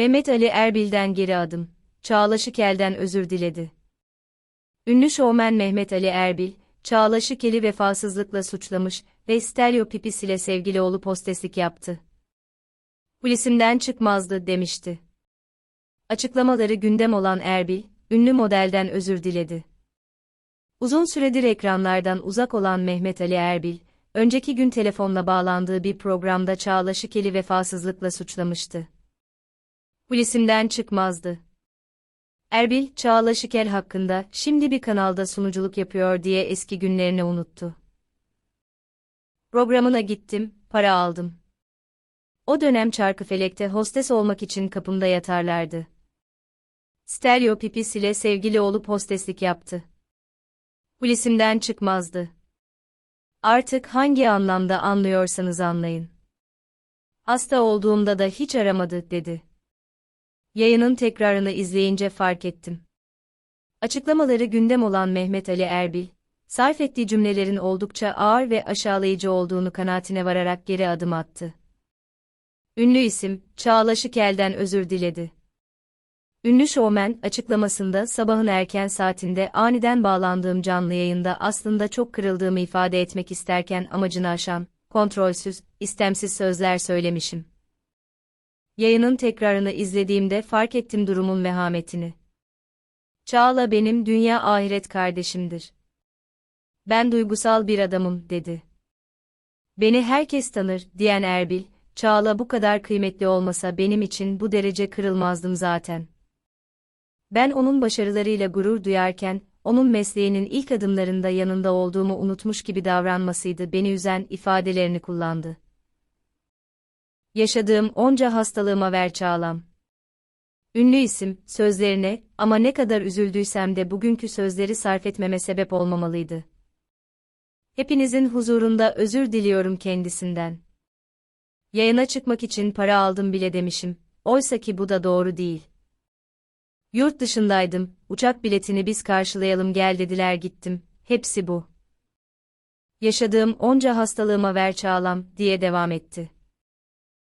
Mehmet Ali Erbil'den geri adım. Çağla Şikel'den özür diledi. Ünlü şovmen Mehmet Ali Erbil, Çağla Şikel'i vefasızlıkla suçlamış ve stereo pipis ile sevgili olup hosteslik yaptı. Polisimden çıkmazdı demişti. Açıklamaları gündem olan Erbil, ünlü modelden özür diledi. Uzun süredir ekranlardan uzak olan Mehmet Ali Erbil, önceki gün telefonla bağlandığı bir programda Çağla Şikel'i vefasızlıkla suçlamıştı. Polisimden çıkmazdı. Erbil, Çağla Şikel hakkında şimdi bir kanalda sunuculuk yapıyor diye eski günlerini unuttu. Programına gittim, para aldım. O dönem Çarkıfelek'te hostes olmak için kapımda yatarlardı. Stereo pipis ile sevgili olup hosteslik yaptı. Polisimden çıkmazdı. Artık hangi anlamda anlıyorsanız anlayın. Hasta olduğumda da hiç aramadı, dedi. Yayının tekrarını izleyince fark ettim. Açıklamaları gündem olan Mehmet Ali Erbil, sarf ettiği cümlelerin oldukça ağır ve aşağılayıcı olduğunu kanaatine vararak geri adım attı. Ünlü isim, Çağla Şikel'den özür diledi. Ünlü şovmen, açıklamasında sabahın erken saatinde aniden bağlandığım canlı yayında aslında çok kırıldığımı ifade etmek isterken amacını aşan, kontrolsüz, istemsiz sözler söylemişim. Yayının tekrarını izlediğimde fark ettim durumun vehametini. Çağla benim dünya ahiret kardeşimdir. Ben duygusal bir adamım, dedi. Beni herkes tanır, diyen Erbil, Çağla bu kadar kıymetli olmasa benim için bu derece kırılmazdım zaten. Ben onun başarılarıyla gurur duyarken, onun mesleğinin ilk adımlarında yanında olduğumu unutmuş gibi davranmasıydı beni üzen ifadelerini kullandı. Yaşadığım onca hastalığıma ver Çağlam. Ünlü isim, sözlerine, ama ne kadar üzüldüysem de bugünkü sözleri sarf etmeme sebep olmamalıydı. Hepinizin huzurunda özür diliyorum kendisinden. Yayına çıkmak için para aldım bile demişim, oysa ki bu da doğru değil. Yurt dışındaydım, uçak biletini biz karşılayalım gel dediler gittim, hepsi bu. Yaşadığım onca hastalığıma ver çağlam, diye devam etti.